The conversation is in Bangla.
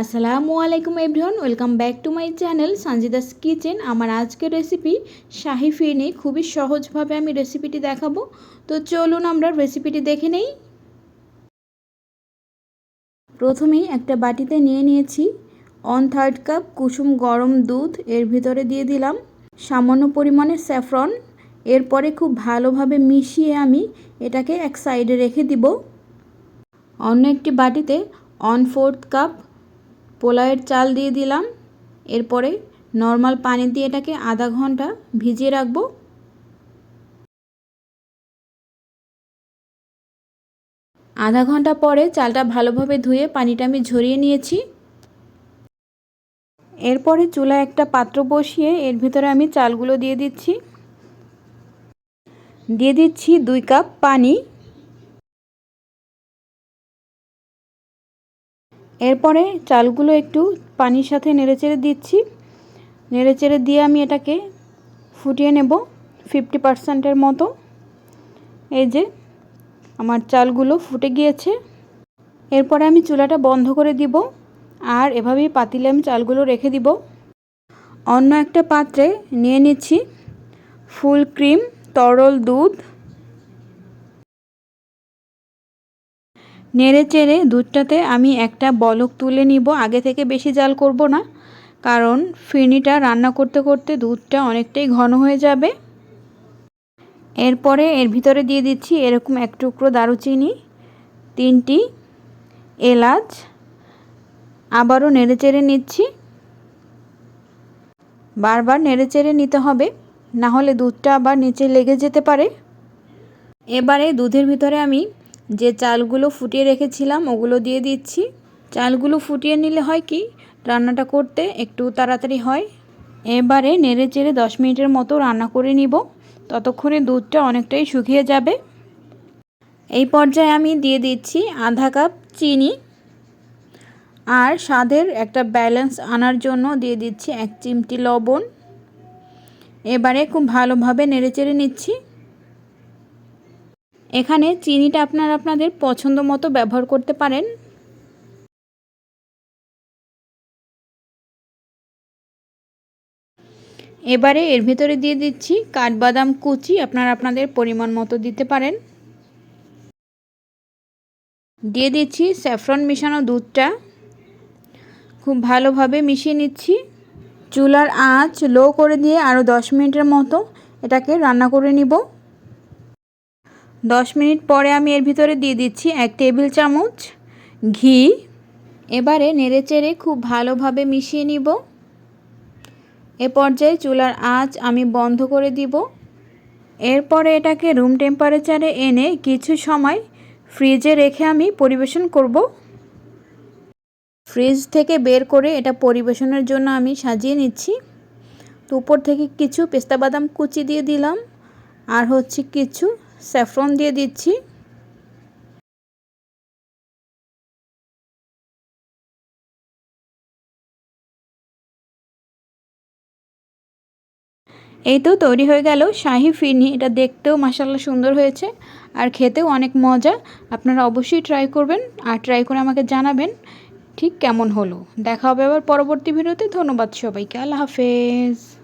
আসসালামু আলাইকুম everyone, welcome back to my channel Sanjida's kitchen. আমার আজকের রেসিপি শাহি ফিরনি, খুবই সহজভাবে আমি রেসিপিটি দেখাবো। তো চলুন আমরা রেসিপিটি দেখে নেই। প্রথমেই একটা বাটিতে নিয়ে নিয়েছি ওয়ান থার্ড কাপ কুসুম গরম দুধ, এর ভিতরে দিয়ে দিলাম সামান্য পরিমাণে স্যাফরন এরপরে খুব ভালোভাবে মিশিয়ে আমি এটাকে এক সাইডে রেখে দিব। অন্য একটি বাটিতে ওয়ান ফোর্থ কাপ পোলাওয়ের চাল দিয়ে দিলাম। এরপরে নর্মাল পানি দিয়ে এটাকে আধা ঘণ্টা ভিজিয়ে রাখব। আধা ঘণ্টা পরে চালটা ভালোভাবে ধুয়ে পানিটা আমি ঝরিয়ে নিয়েছি। এরপরে চুলায় একটা পাত্র বসিয়ে এর ভিতরে আমি চালগুলো দিয়ে দিচ্ছি। দিয়ে দিচ্ছি দুই কাপ পানি। এরপরে চালগুলো একটু পানির সাথে নেড়েচেড়ে দিচ্ছি। নেড়েচেড়ে দিয়ে আমি এটাকে ফুটিয়ে নেব ফিফটি পারসেন্টের মতো। এই যে আমার চালগুলো ফুটে গিয়েছে। এরপরে আমি চুলাটা বন্ধ করে দিব আর এভাবেই পাতিলে আমি চালগুলো রেখে দিব। অন্য একটা পাত্রে নিয়ে নিচ্ছি ফুল ক্রিম, তরল দুধ নেড়ে চেড়ে দুধটাতে আমি একটা বলক তুলে নিব। আগে থেকে বেশি জাল করব না, কারণ ফিরনিটা রান্না করতে করতে দুধটা অনেকটাই ঘন হয়ে যাবে। এরপরে এর ভিতরে দিয়ে দিচ্ছি এরকম এক টুকরো দারুচিনি, তিনটি এলাচ, আবারও নেড়ে চেড়ে নিচ্ছি। বারবার নেড়ে চেড়ে নিতে হবে, না হলে দুধটা আবার নিচে লেগে যেতে পারে। এবারে দুধের ভিতরে আমি যে চালগুলো ফুটিয়ে রেখেছিলাম ওগুলো দিয়ে দিচ্ছি। চালগুলো ফুটিয়ে নিলে হয় কি, রান্নাটা করতে একটু তাড়াতাড়ি হয়। এবারে নেড়ে চেড়ে দশ মিনিটের মতো রান্না করে নিব। ততক্ষণে দুধটা অনেকটাই শুকিয়ে যাবে। এই পর্যায়ে আমি দিয়ে দিচ্ছি আধা কাপ চিনি। আর স্বাদের একটা ব্যালেন্স আনার জন্য দিয়ে দিচ্ছি এক চিমটি লবণ। এবারে খুব ভালোভাবে নেড়ে চেড়ে নিচ্ছি। এখানে চিনিটা আপনারা আপনাদের পছন্দ মতো ব্যবহার করতে পারেন। এবারে এর ভিতরে দিয়ে দিচ্ছি কাঠবাদাম কুচি, আপনারা আপনাদের পরিমাণ মতো দিতে পারেন। দিয়ে দিচ্ছি স্যাফরন মিশানো দুধটা। খুব ভালোভাবে মিশিয়ে নিচ্ছি। চুলার আঁচ লো করে দিয়ে আরও দশ মিনিটের মতো এটাকে রান্না করে নিব। দশ মিনিট পরে আমি এর ভিতরে দিয়ে দিচ্ছি এক টেবিল চামচ ঘি। এবারে নেড়ে চেড়ে খুব ভালোভাবে মিশিয়ে নিব। এ পর্যায়ে চুলার আঁচ আমি বন্ধ করে দিব। এরপরে এটাকে রুম টেম্পারেচারে এনে কিছু সময় ফ্রিজে রেখে আমি পরিবেশন করব। ফ্রিজ থেকে বের করে এটা পরিবেশনের জন্য আমি সাজিয়ে নিচ্ছি। তো উপর থেকে কিছু পেস্তা বাদাম কুচি দিয়ে দিলাম। আর হচ্ছে কিছু স্যাফরন দিয়ে দিচ্ছি। এই তো তৈরি হয়ে গেল শাহি ফিরনি। এটা দেখতেও মাসাল্লাহ সুন্দর হয়েছে আর খেতেও অনেক মজা। আপনারা অবশ্যই ট্রাই করবেন আর ট্রাই করে আমাকে জানাবেন ঠিক কেমন হলো। দেখা হবে আবার পরবর্তী ভিডিওতে। ধন্যবাদ সবাইকে। আল্লাহ হাফেজ।